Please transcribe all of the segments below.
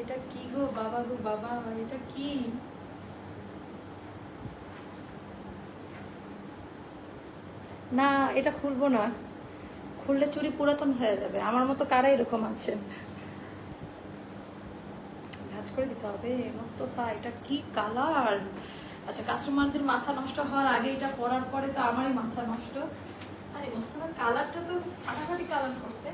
এটা কি গো বাবা গো বাবা এটা কি? না, এটা খুলবো না। খুললে চুরি পুরাতন হয়ে যাবে। আমার মতো কারা এরকম আছেন? ভাজ করে দিতে হবে। মোস্তফা, এটা কি কালার? আচ্ছা কাস্টমারদের মাথা নষ্ট হওয়ার আগে এটা পরার পরে তো আমারই মাথা নষ্ট। আরে, মোস্তফার কালারটা তো ফাটাফাটি কালার করছে।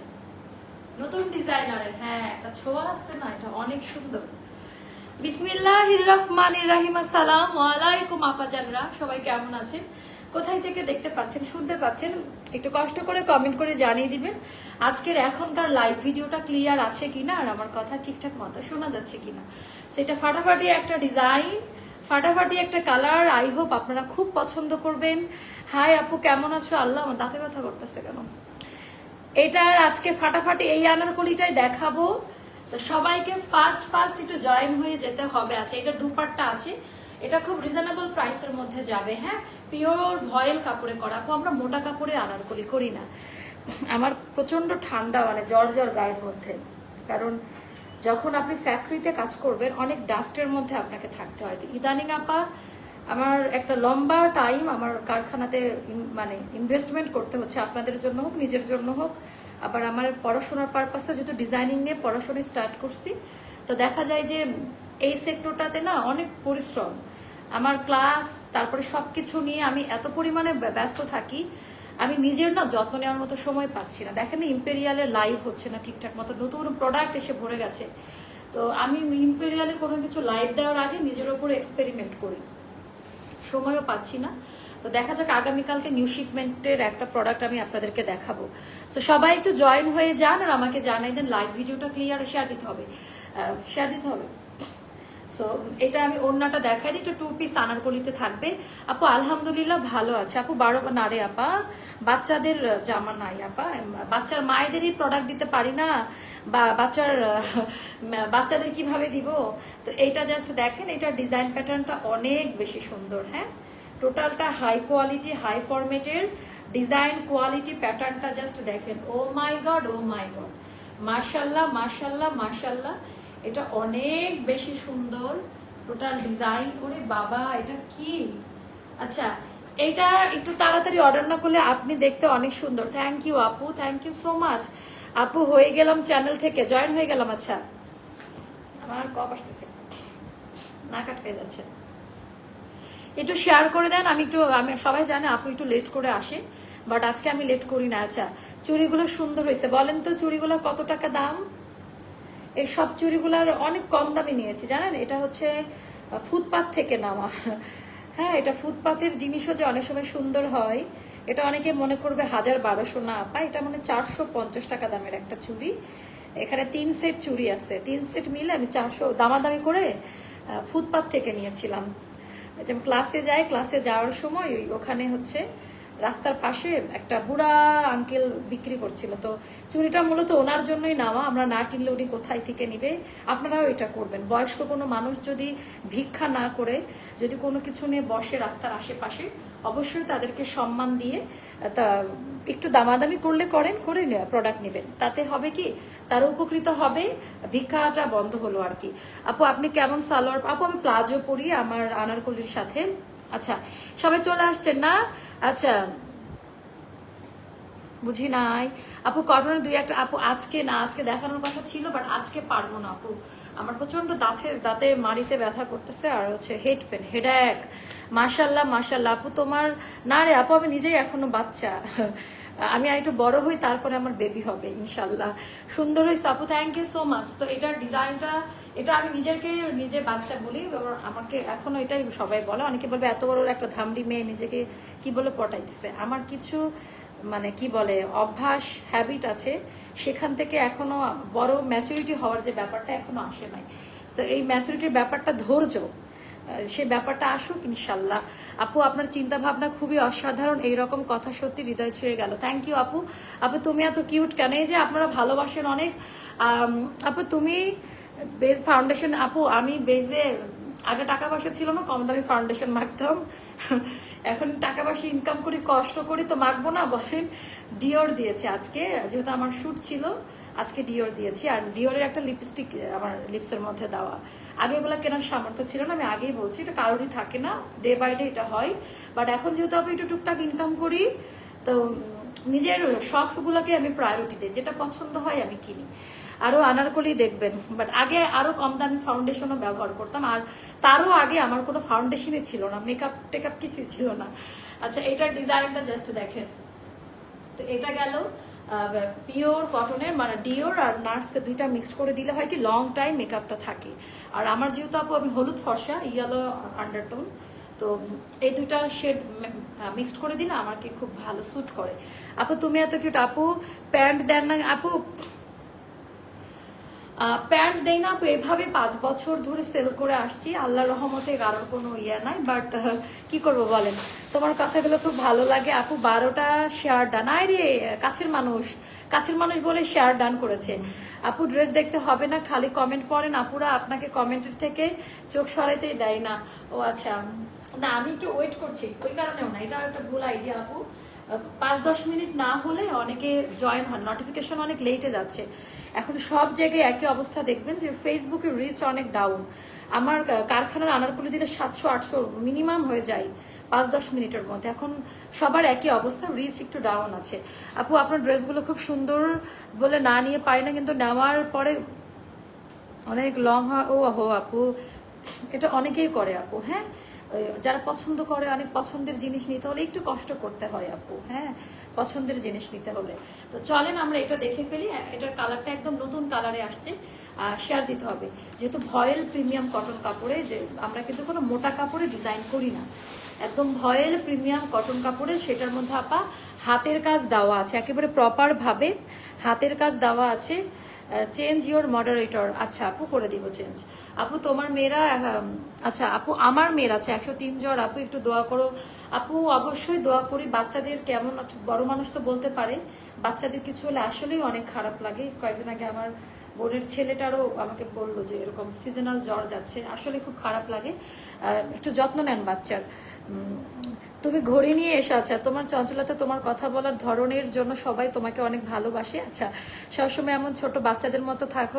নতুন ডিজাইনারের হ্যাঁ একটা ছোঁয়া আসছে না, এটা অনেক সুন্দর। বিসমিল্লাহির রহমানির রাহিম, আসসালাম ওয়ালাইকুম আপাজানরা, সবাই কেমন আছেন? কোথায় থেকে দেখতে পাচ্ছেন, শুনতে পাচ্ছেন? একটু কষ্ট করে কমেন্ট করে জানিয়ে দিবেন, আজকের এখনকার লাইভ ভিডিওটা ক্লিয়ার আছে কিনা, আর আমার কথা ঠিকঠাক মতো শোনা যাচ্ছে কিনা। সেটা ফাটাফাটি একটা ডিজাইন ফাটাফাটি একটা কালার আই হোপ আপনারা খুব পছন্দ করবেন। হাই আপু, কেমন আছো? আল্লাহ আমার দাঁতে ব্যথা করতেছে কেন? এটার আজকে ফাটাফাটি এই আনারকলিটাই দেখাবো। তো সবাইকে ফার্স্ট ফার্স্ট একটু জয়েন হয়ে যেতে হবে। আছে এটা দুপাট্টা আছে। এটা খুব রিজনেবল প্রাইসের মধ্যে যাবে হ্যাঁ? পিওর ভয়েল কাপড়ে করা। আমরা মোটা কাপড়ে আনারকলি করি না। আমার প্রচণ্ড ঠান্ডা মানে জ্বর জ্বর গায়ের মধ্যে। কারণ যখন আপনি ফ্যাক্টরিতে কাজ করবেন, অনেক ডাস্টের মধ্যে আপনাকে থাকতে হয়। ইদানিং আপা আমার একটা লম্বা টাইম আমার কারখানাতে মানে ইনভেস্টমেন্ট করতে হচ্ছে আপনাদের জন্য হোক, নিজের জন্য হোক। আবার আমার পড়াশোনার পারপাসে যেহেতু ডিজাইনিং নিয়ে পড়াশোনা স্টার্ট করছি, তো দেখা যায় যে এই সেক্টরটাতে না অনেক পরিশ্রম। আমার ক্লাস তারপরে সবকিছু নিয়ে আমি এত পরিমাণে ব্য- ব্যস্ত থাকি, আমি নিজের না যত্ন নেওয়ার মতো সময় পাচ্ছি না। দেখেন ইম্পেরিয়ালের লাইভ হচ্ছে না ঠিকঠাক মতো, নতুন প্রোডাক্ট এসে ভরে গেছে। তো আমি ইম্পেরিয়ালে কোনো কিছু লাইভ দেওয়ার আগে নিজের ওপর এক্সপেরিমেন্ট করি। সময়ও পাচ্ছি না। তো দেখা যাক আগামীকালকে নিউ শিপমেন্টের একটা প্রোডাক্ট আমি আপনাদেরকে দেখাবো। সো সবাই একটু জয়েন হয়ে যান আর আমাকে জানাই দেন লাইভ ভিডিওটা ক্লিয়ার শেয়ার দিতে হবে। শেয়ার দিতে হবে। সো এটা আমি ওড়নাটা দেখাই দিই, একটু টু পিস আনারকলিতে থাকবে। আপু, আলহামদুলিল্লাহ ভালো আছে। আপু, বারো, না রে আপা, বাচ্চাদের জামা নাই আপা বাচ্চার মায়েদেরই প্রোডাক্ট দিতে পারি না, বা বাচ্চার বাচ্চাদের কীভাবে দিব? তো এইটা জাস্ট দেখেন এটার ডিজাইন প্যাটার্নটা অনেক বেশি সুন্দর হ্যাঁ? টোটালটা হাই কোয়ালিটি হাই ফরম্যাটের ডিজাইন কোয়ালিটি প্যাটার্নটা জাস্ট দেখেন। Oh my god oh my god মার্শাল্লাহ মার্শাল্লাহ মার্শাল্লাহ এটা অনেক বেশি সুন্দর, টোটাল ডিজাইন করে, বাবা, এটা কি? আচ্ছা এটা একটু তাড়াতাড়ি অর্ডার না করলে আপনি দেখতে অনেক সুন্দর। থ্যাংক ইউ আপু থ্যাংক ইউ সো মাচ আপু, হয়ে গেলাম চ্যানেল থেকে জয়েন হয়ে গেলাম আচ্ছা। আমার কপ আসতেছে। না কাটকে যাচ্ছে। একটু শেয়ার করে দেন, আমি একটু, আমি, সবাই জানে আপু একটু লেট করে আসে বাট আজকে আমি লেট করি না আচ্ছা। চুড়িগুলো সুন্দর হয়েছে। বলেন তো চুড়িগুলো কত টাকা দাম? এই সব চুড়িগুলোর অনেক কম দামে নিয়েছি জানেন? এটা হচ্ছে আহ, ফুটপাত থেকে নেওয়া। হ্যাঁ এটা ফুটপাতের জিনিসও যে অনেক সময় সুন্দর হয় এটা অনেকে মনে করবে হাজার বারোশো না পা এটা মানে চারশো পঞ্চাশ টাকা দামের একটা চুড়ি। এখানে তিন সেট চুড়ি আছে। তিন সেট মিলে আমি চারশো দামাদামি করে ফুটপাত থেকে নিয়েছিলাম। ক্লাসে যাই ক্লাসে যাওয়ার সময় ওখানে হচ্ছে রাস্তার পাশে একটা বুড়া আঙ্কেল বিক্রি করছিল। তো চুরিটা মূলত ওনার জন্যই নেওয়া, আমরা না কিনলে উনি কোথায় থেকে নিবে? আপনারাও এটা করবেন। বয়স্ক কোনো মানুষ যদি ভিক্ষা না করে, যদি কোনো কিছু নিয়ে বসে রাস্তার আশেপাশে, অবশ্যই তাদেরকে সম্মান দিয়ে তা, একটু দামাদামি করলে করেন, করে প্রোডাক্ট নেবেন। তাতে হবে কি? তারা উপকৃত হবে, ভিক্ষাটা বন্ধ হলো আর কি। আপু, আপনি কেমন সালোয়ার? আপু, আমি প্লাজো পরি আমার আনারকলির সাথে আচ্ছা সবাই চলে আসছেন না? আচ্ছা বুঝি নাই। আপু কটনের দুই একটা, আপু, আজকে না, আজকে দেখানোর কথা ছিল বাট আজকে পারব না, আপু। আমার প্রচণ্ড দাঁতের, দাঁতে মাড়িতে ব্যথা করতেছে আর হচ্ছে হেড পেন হেডাক মার্শাল্লাহ মার্শাল্লাহ আপু, তোমার, না রে, আপু, আমি নিজেই এখনও বাচ্চা। আমি আর একটু বড় হই, তারপরে আমার বেবি হবে, ইনশাল্লাহ। সুন্দর হয়েছে আপু থ্যাংক ইউ সো মাচ তো এটার ডিজাইনটা, এটা আমি নিজেকে, নিজে বাচ্চা বলি আমাকে এখনও এটাই সবাই বলে। অনেকে বলবে, এত বড় একটা ধামড়ি মেয়ে, নিজেকে কি বলে পটাইতেছে? আমার কিছু মানে কি বলে, অভ্যাস হ্যাবিট আছে, সেখান থেকে এখনও বড় ম্যাচুরিটি হওয়ার যে ব্যাপারটা এখনও আসে নাই। তো এই ম্যাচুরিটির ব্যাপারটা ধৈর্য সে ব্যাপারটা আসুক, ইনশাল্লাহ। আপু, আপনার চিন্তা ভাবনা খুবই অসাধারণ, এইরকম কথা সত্যি হৃদয় ছুঁয়ে গেল। থ্যাংক ইউ আপু। আপু, তুমি এত কিউট কেন? এই যে আপনারা ভালোবাসেন অনেক। আপু, তুমি বেস ফাউন্ডেশন আপু, আমি বেজে আগে টাকা পয়সা ছিল না, কম দামি ফাউন্ডেশন মাখতাম। এখন টাকা পয়সা ইনকাম করি, কষ্ট করি তো মাখবো না, বলেন। ডিওর দিয়েছে আজকে, যেহেতু আমার শ্যুট ছিল। আজকে ডিওর দিয়েছি। আর ডিওরের একটা লিপস্টিক আমার লিপসের মধ্যে দেওয়া। আগে এগুলো কেনার সামর্থ্য ছিল না, আমি আগেই বলছি, এটা কারোরই থাকে না ডে বাই ডে এটা হয়। বাট এখন যেহেতু আমি একটু টুকটাক ইনকাম করি, তো নিজের শখগুলোকে আমি প্রায়োরিটি দিই, যেটা পছন্দ হয় আমি কিনি। আরও আনারকলি দেখবেন বাট আগে আরও কম দামি ফাউন্ডেশনও ব্যবহার করতাম, আর তারও আগে আমার কোনো ফাউন্ডেশনই ছিল না মেকআপ টেকআপ কিছুই ছিল না। আচ্ছা এটার ডিজাইনটা জাস্ট দেখেন। তো এটা গেল। পিওর কটনের মানে ডিওর আর নার্স দুইটা মিক্সড করে দিলে হয় কি লং টাইম মেকআপটা থাকে। আর আমার যেহেতু আপু, আমি হলুদ ফর্সা ইয়েলো আন্ডারটোন তো এই দুটা শেড মিক্সড করে দিলে আমাকে খুব ভালো স্যুট করে। আপু, তুমি এত কিউট আপু প্যান্ট দেন না, আপু প্যান্ট দেই না এভাবে পাঁচ বছর ধরে সেল করে আসছি। আল্লাহ রহমতে কারোর কোনো ইয়ে নাই বাট কি করব বলেন? তোমার কথাগুলো খুব ভালো লাগে। আপু, বারোটা শেয়ার ডান আয় রে, কাছের মানুষ। কাছের মানুষ বলে শেয়ার ডান করেছে। আপু ড্রেস দেখতে হবে না, খালি কমেন্ট পড়েন। আপুরা আপনাকে কমেন্টের থেকে চোখ সরাইতেই দেয় না। ও আচ্ছা। না, আমি একটু ওয়েট করছি। ওই কারণেও না, এটা একটা ভুল আইডিয়া আপু। পাঁচ দশ মিনিট না হলে অনেকে জয়েন হন নোটিফিকেশন অনেক লেটে যাচ্ছে। এখন সব জায়গায় একই অবস্থা দেখবেন যে ফেসবুকের রিচ অনেক ডাউন আমার কারখানার আনারগুলো দিলে সাতশো, আটশো মিনিমাম হয়ে যায় পাঁচ দশ মিনিটের মধ্যে। এখন সবার একই অবস্থা রিচ একটু ডাউন আছে। আপু, আপনার ড্রেসগুলো খুব সুন্দর বলে না নিয়ে পারি না, কিন্তু নেওয়ার পরে অনেক লং হয় ও, হো, আপু। এটা অনেকেই করে, আপু হ্যাঁ? যারা পছন্দ করে অনেক পছন্দের জিনিস নিতে হলে একটু কষ্ট করতে হয় আপু হ্যাঁ? পছন্দের জিনিস নিতে হলে। তো চলেন আমরা এটা দেখে ফেলি, এটার কালারটা একদম নতুন কালারে আসছে শেয়ার দিতে হবে। যেহেতু ভয়েল প্রিমিয়াম কটন কাপড়ে, যে আমরা কিন্তু কোনো মোটা কাপড়ে ডিজাইন করি না। একদম ভয়েল প্রিমিয়াম কটন কাপড়ে, সেটার মধ্যে আপা হাতের কাজ দেওয়া আছে, একেবারে প্রপার ভাবে হাতের কাজ দেওয়া আছে। চেঞ্জ ইওর মডারেটর আচ্ছা আপু করে দিব চেঞ্জ আপু, তোমার মেয়েরা আচ্ছা আপু, আমার মেয়ের আছে একশো তিন জ্বর আপু, একটু দোয়া করো। আপু, অবশ্যই দোয়া করি, বাচ্চাদের কেমন? বড় মানুষ তো বলতে পারে, বাচ্চাদের কিছু হলে আসলেই অনেক খারাপ লাগে। কয়েকদিন আগে আমার বোনের ছেলেটারও আমাকে বলল যে এরকম সিজনাল জ্বর যাচ্ছে। আসলে খুব খারাপ লাগে। একটু যত্ন নেন বাচ্চার। তুমি ঘড়ি নিয়ে এসে আচ্ছা তোমার চঞ্চলতা, তোমার কথা বলার ধরনের জন্য সবাই তোমাকে অনেক ভালোবাসে। আচ্ছা সবসময় এমন ছোট বাচ্চাদের মতো থাকো।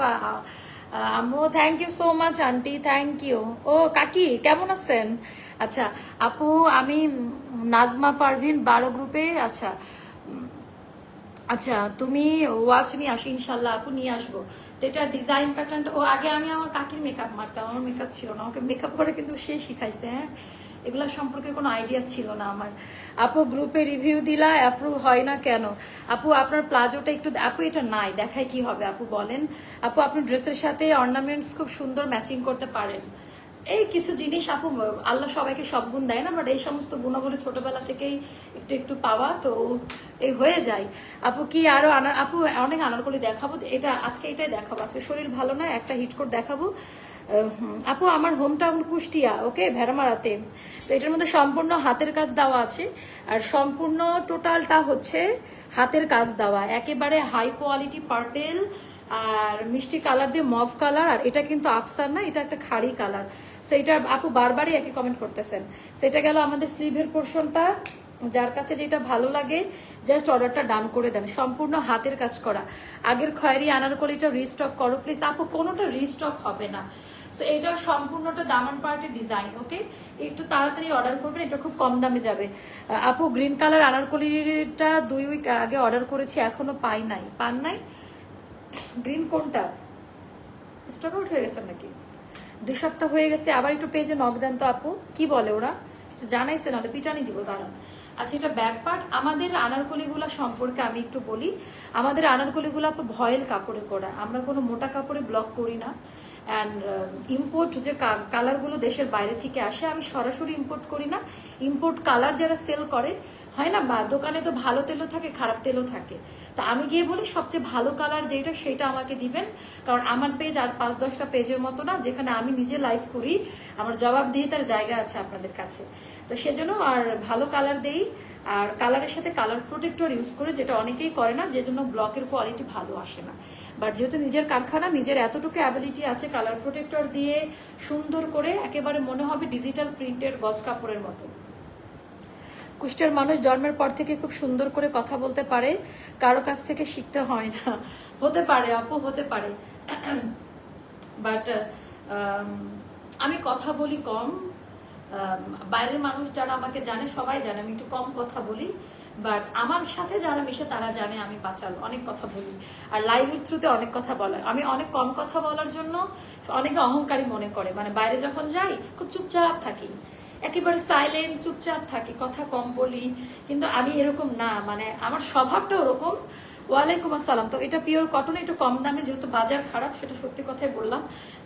আম্মু thank you so much aunty thank you ও, কাকি, কেমন আছেন? আচ্ছা আপু, আমি নাজমা পারভিন বারো গ্রুপে আচ্ছা আচ্ছা তুমি ওয়াচ নিয়ে আসো, ইনশাল্লাহ, আপু নিয়ে আসব। তো এটা ডিজাইন প্যাটার্নটা ও আগে আমি আমার কাকির মেকআপ মারতাম, আমার মেকআপ ছিল না। আমাকে মেকআপ করে কিন্তু সে শিখাইছে হ্যাঁ? এগুলো সম্পর্কে কোনো আইডিয়া ছিল না আমার। আপু গ্রুপে রিভিউ দিলা অ্যাপ্রুভ হয় না কেন? আপু, আপনার প্লাজোটা একটু আপু, এটা নাই দেখায় কি হবে, আপু বলেন। আপু, আপনার ড্রেসের সাথে অর্নামেন্টস খুব সুন্দর ম্যাচিং করতে পারেন। এই কিছু জিনিস আপু, আল্লাহ সবাইকে সব গুণ দেয় না বাট এই সমস্ত গুণাবলী ছোটবেলা থেকেই একটু একটু পাওয়া, তো এই হয়ে যায়। আপু, কি আরও আনার, আপু, অনেক আনারকলি দেখাবো, এটা আজকে এটাই দেখাবো, আজকে শরীর ভালো না, একটা হিট কোড দেখাবো। আপু, আমার হোম টাউন কুষ্টিয়া, ওকে, ভেড়ামারাতে। তো এটার মধ্যে সম্পূর্ণ হাতের কাজ দেওয়া আছে, আর সম্পূর্ণ টোটালটা হচ্ছে হাতের কাজ দেওয়া, একেবারে হাই কোয়ালিটি পার্পেল আর মিষ্টি কালার দিয়ে মভ কালার, আর এটা কিন্তু আফসার না, এটা একটা খাড়ি কালার। সেইটা আপু বারবারই একই কমেন্ট করতেছেন। সেটা গেল আমাদের স্লিভের পোর্শনটা। যার কাছে যেটা ভালো লাগে জাস্ট অর্ডারটা ডান করে দেন। সম্পূর্ণ হাতের কাজ করা। আগের খয়েরি আনারকলিটা রিস্টক করো প্লিজ আপু, কোনোটা রিস্টক হবে না। এটা সম্পূর্ণটা দামান পার্টের ডিজাইন ওকে একটু তাড়াতাড়ি অর্ডার করবেন, এটা খুব কম দামে যাবে। আপু গ্রিন কালার আনারকলিটা দুই উইক আগে অর্ডার করেছি, এখনও পাই নাই। পান নাই? গ্রিন কোনটা? স্টক আউট হয়ে গেছে নাকি? দুই সপ্তাহ হয়ে গেছে, আবার একটু পেজে নক দেন তো আপু। কি বলে ওরা? কিছু জানাইছে, নাহলে পিটানি দিব, দাঁড়ান। আচ্ছা এটা ব্যাক পার্ট আমাদের আনারকলিগুলা সম্পর্কে আমি একটু বলি। আমাদের আনারকলিগুলো আপু ভয়েল কাপড়ে করা। আমরা কোনো মোটা কাপড়ে ব্লক করি না। অ্যান্ড ইম্পোর্ট যে কালারগুলো দেশের বাইরে থেকে আসে, আমি সরাসরি ইম্পোর্ট করি না। ইম্পোর্ট কালার যারা সেল করে হয় না? বা দোকানে তো ভালো তেলও থাকে, খারাপ তেলও থাকে। তো আমি গিয়ে বলি, সবচেয়ে ভালো কালার যেটা, সেটা আমাকে দিবেন। কারণ আমার পেজ আর পাঁচ দশটা পেজের মতো না, যেখানে আমি নিজে লাইভ করি। আমার জবাব দিয়ে তার জায়গা আছে আপনাদের কাছে। তো সেজন্য আর ভালো কালার দেই। আর কালারের সাথে কালার প্রোটেক্টর ইউজ করে, যেটা অনেকেই করে না, যে জন্য ব্লকের কোয়ালিটি ভালো আসে না। বাট যেহেতু নিজের কারখানা, নিজের এতটুকু অ্যাবিলিটি আছে কালার প্রোটেক্টর দিয়ে সুন্দর করে, একেবারে মনে হবে ডিজিটাল প্রিন্টের গজ কাপড়ের মতো। কুষ্টের মানুষ জন্মের পর থেকে খুব সুন্দর করে কথা বলতে পারে, কারও কাছ থেকে শিখতে হয় না। হতে পারে, আপু, হতে পারে। বাট আমি কথা বলি কম। বাইরের মানুষ যারা আমাকে জানে, সবাই জানে, আমি একটু কম কথা বলি। বাট আমার সাথে যারা মিশে, তারা জানে আমি বাঁচাল অনেক কথা বলি। আর লাইভের থ্রুতে অনেক কথা বলে। আমি অনেক কম কথা বলার জন্য অনেকে অহংকারী মনে করে। মানে বাইরে যখন যাই, খুব চুপচাপ থাকি। একেবারে সাইলেন্ট চুপচাপ থাকি, কথা কম বলি, কিন্তু আমি এরকম না মানে আমার স্বভাবটা ওরকম। ওয়ালাইকুম আসসালাম। তো এটা পিওর কটন একটু কম দামে, যেহেতু বাজার খারাপ, সেটা সত্যি কথাই বললাম।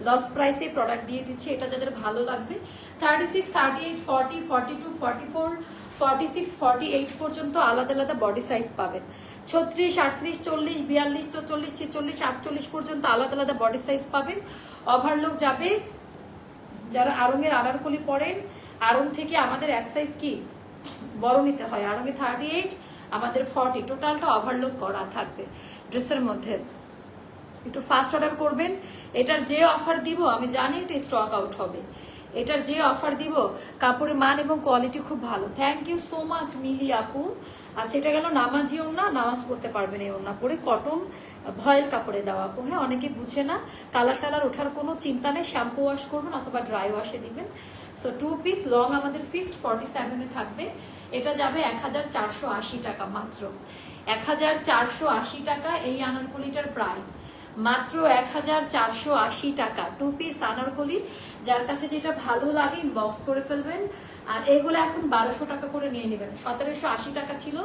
লস প্রাইসে প্রোডাক্ট দিয়ে দিচ্ছি, এটা যাদের ভালো লাগবে। Thirty six thirty eight forty forty two forty four forty six forty eight পর্যন্ত আলাদা আলাদা বডি সাইজ পাবেন। ছত্রিশ, আটত্রিশ, চল্লিশ, বিয়াল্লিশ চল্লিশ ছেচল্লিশ, আটচল্লিশ পর্যন্ত আলাদা আলাদা বডি সাইজ পাবেন। ওভারলোক যাবে। যারা আরঙের আনারকলি পরেন আরং থেকে আমাদের এক সাইজ কি? বড় নিতে হয়। আরঙে থার্টি এইট আমাদের ফর্টি টোটালটা ওভারলোড করা থাকবে ড্রেসের মধ্যে। একটু ফাস্ট অর্ডার করবেন। এটার যে অফার দিব, আমি জানি এটা স্টক আউট হবে। এটার যে অফার দিব, কাপড়ের মান এবং কোয়ালিটি খুব ভালো। Thank you so much Mili আপু। আচ্ছা এটা গেল নামাজি ওড়না, নামাজ পড়তে পারবেন এই ওড়না পরে। কটন, ভয়েল কাপড়ে দেওয়া হ্যাঁ অনেকে বুঝে না। কালার টালার ওঠার কোনো চিন্তা নেই। শ্যাম্পু ওয়াশ করবেন অথবা ড্রাই ওয়াশে দিবেন। সো টু পিস লং আমাদের ফিক্সড ফর্টি সেভেনে থাকবে। এটা যাবে এক হাজার চারশো আশি টাকা মাত্র। এক হাজার চারশো আশি টাকা এই আনারকলিটার প্রাইস মাত্র এক হাজার চারশো আশি টাকা। Two piece Anarkali. যার কাছে যেটা ভালো লাগে ইনবক্স করে ফেলবেন। আর এগুলো এখন বারোশো টাকা করে নিয়ে নেবেন। সতেরোশো আশি টাকা ছিল।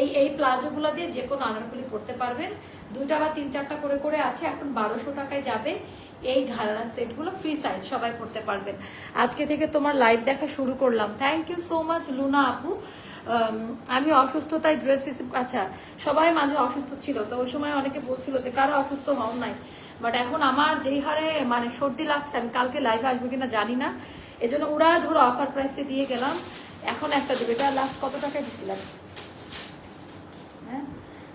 এই এই প্লাজোগুলো দিয়ে যে কোনো আনারকলি পড়তে পারবেন। দুটা বা তিন চারটা করে করে আছে, এখন বারোশো টাকায় যাবে। এই ঘাড়া সেটগুলো ফ্রি সাইজ সবাই পড়তে পারবেন। আজকে থেকে তোমার লাইভ দেখা শুরু করলাম। Thank you so much Luna আপু। আমি অসুস্থতায় ড্রেস রিসিভ আচ্ছা সবাই মাঝে অসুস্থ ছিল, তো ওই সময় অনেকে বলছিল যে কারও অসুস্থ হও নাই। বাট এখন আমার যেই হারে মানে সর্দি লাগছে, আমি কালকে লাইভে আসব কিনা জানি না। এজন্য ওরা ধরো অফার প্রাইসে দিয়ে গেলাম। এখন একটা দেবে। এটা লাস্ট কত টাকায় দিছিলাম? হ্যাঁ?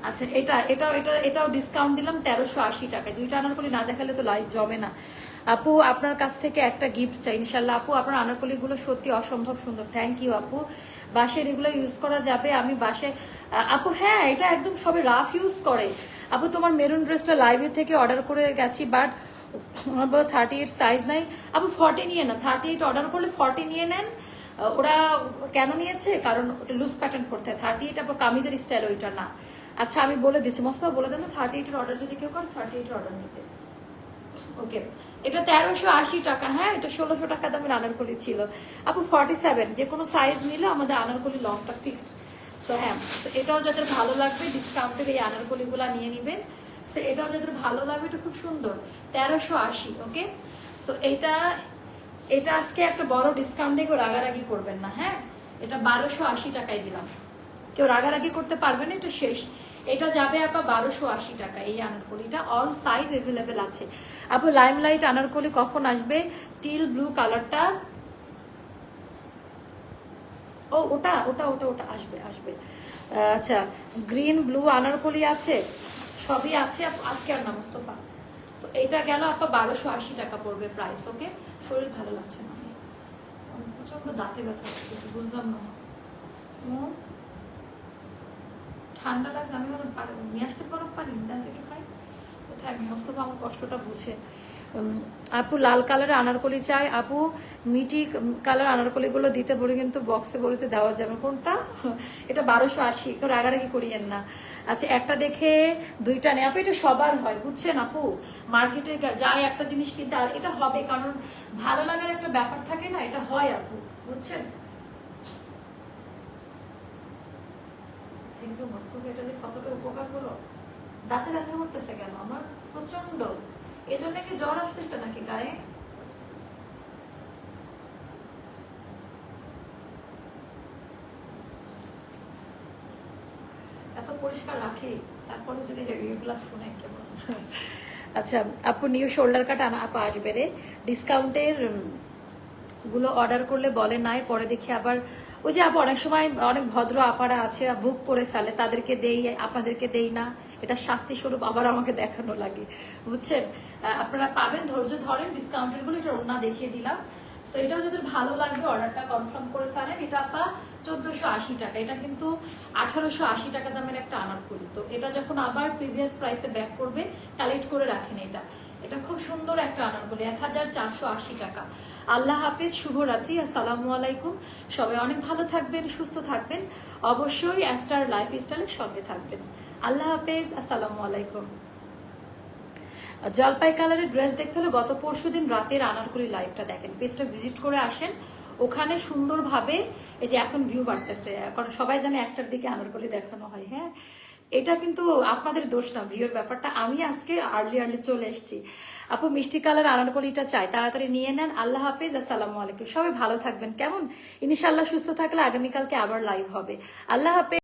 আচ্ছা এটা, এটাও এটা, এটাও ডিসকাউন্ট দিলাম তেরোশো আশি টাকায়। দুইটা আনারকলি না দেখালে তো লাইভ জমে না। আপু, আপনার কাছ থেকে একটা গিফট চাই ইনশাল্লাহ আপু, আপনার আনারকলিগুলো সত্যি অসম্ভব সুন্দর। থ্যাংক ইউ আপু। বাসের এগুলো ইউজ করা যাবে। আমি বাসে আপু হ্যাঁ এটা একদম সবে রাফ ইউজ করে। আপু, তোমার মেরুন ড্রেসটা লাইভের থেকে অর্ডার করে গেছি বাট থার্টি এইট সাইজ নাই। আপু ফর্টি নিয়ে না থার্টি এইট অর্ডার করলে ফর্টি নিয়ে নেন। ওরা কেন নিয়েছে? কারণ ওটা লুজ প্যাটার্ন করতে হয়। থার্টি এইট আবার কামিজের স্টাইল ওইটা না। আচ্ছা আমি বলে দিচ্ছি। মোস্তফা, বলে দেন থার্টি এইটের অর্ডার যদি কেউ করে থার্টি এইটের অর্ডার নিতে। ওকে এটা তেরোশো আশি টাকা হ্যাঁ এটা ষোলোশো টাকা দামের আনারকলি ছিল। আপু ফর্টি সেভেন যে কোনো সাইজ নিলে আমাদের আনারকলি লংটা ফিক্সড সো হ্যাঁ এটাও যাদের ভালো লাগবে ডিসকাউন্টের এই আনারকলিগুলা নিয়ে নেবেন। সো এটাও যাদের ভালো লাগবে, এটা খুব সুন্দর। তেরোশো আশি ওকে সো এটা এটা আজকে একটা বড় ডিসকাউন্ট দিয়ে কেউ রাগারাগি করবেন না হ্যাঁ? এটা বারোশো আশি টাকায় দিলাম। কেউ রাগারাগি করতে পারবে না, এটা শেষ। এটা যাবে আপা বারোশো আশি টাকা, এই আনারকলিটা। অল সাইজ এভেলেবেল আছে। আপু লাইমলাইট আনারকলি কখন আসবে? টিল ব্লু কালারটা ও, ওটা ওটা ওটা ওটা আসবে আসবে। আচ্ছা গ্রিন ব্লু আনারকলি আছে? সবই আছে আজকে আর না মুস্তফা সো এইটা গেল আপা বারোশো আশি টাকা পড়বে প্রাইস ওকে শরীর ভালো লাগছে না। প্রচণ্ড দাঁতে ব্যথা হচ্ছে বুঝলাম না। ঠান্ডা লাগছে, আমি নিয়ে আসতে পারো, পারি, দেন। একটু মোস্তফা আমার কষ্টটা বুঝে। আপু লাল কালারের আনারকলি চাই। আপু মিটি কালার আনারকলিগুলো দিতে বলে কিন্তু বক্সে বলেছে দেওয়া যাবে। কোনটা? এটা বারোশো আশি। রাগারাগি করিয়েন না। আচ্ছা একটা দেখে দুইটা নেই। আপু, এটা সবার হয়, বুঝছেন আপু? মার্কেটে যায় একটা জিনিস কিনতে, আর এটা হবে, কারণ ভালো লাগার একটা ব্যাপার থাকে না, এটা হয় আপু, বুঝছেন? থ্যাংক ইউ এটা যে কতটা উপকার হলো? দাঁতে ব্যথা করতেছে কেন? আমার প্রচণ্ড এজন্য কি জ্বর আসতেছে নাকি গায়ে? এত পরিষ্কার রাখি, তারপরে যদি এগুলা শুনে কেমন আচ্ছা আপু নিউ শোল্ডার কাট আপা আসবে রে। ডিসকাউন্টের গুলো অর্ডার করলে বলে নাই, পরে দেখি আবার ওই যে আপু অনেক সময় অনেক ভদ্র আপারা আছে বুক করে ফেলে, তাদেরকে দেই, আপনাদেরকে দেই না। এটা শাস্তি স্বরূপ আবার আমাকে দেখানো লাগে, বুঝছেন? আপনারা পাবেন, ধৈর্য ধরেন ডিসকাউন্টেরগুলো এটা ওনা দেখিয়ে দিলাম। তো এটাও যাদের ভালো লাগবে অর্ডারটা কনফার্ম করে ফেলেন। এটা আপা চোদ্দশো আশি টাকা, এটা কিন্তু আঠারোশো আশি টাকা দামের একটা আনারকলি। তো এটা যখন আবার প্রিভিয়াস প্রাইসে ব্যাক করবে কালেক্ট করে রাখেন এটা। এটা খুব সুন্দর একটা আনারকলি এক হাজার চারশো আশি টাকা। আল্লাহ হাফিজ, শুভরাত্রি, আসসালামু আলাইকুম। সবাই অনেক ভালো থাকবেন, সুস্থ থাকবেন। অবশ্যই অ্যাস্টার লাইফ স্টাইলের সঙ্গে থাকবেন। আল্লাহ হাফেজ, আসসালামু আলাইকুম। জলপাই কালারের ড্রেস দেখতে হলে গত পরশু দিন রাতের আনারকলি লাইভটা দেখেন। পেজটা ভিজিট করে আসেন। ওখানে সুন্দরভাবে এই যে এখন ভিউ বাড়তেছে। এখন সবাই জানে একটার দিকে আনারকলি দেখানো হয় হ্যাঁ? এটা কিন্তু আপনাদের দোষ না ভিওর ব্যাপারটা। আমি আজকে আর্লি আর্লি চলে এসেছি। আপু, মিষ্টি কালার আনারকলিটা চাই, তাড়াতাড়ি নিয়ে নেন। আল্লাহ হাফেজ, আসসালামু আলাইকুম। সবাই ভালো থাকবেন, কেমন? ইনশাল্লাহ সুস্থ থাকলে আগামীকালকে আবার লাইভ হবে। আল্লাহ হাফেজ।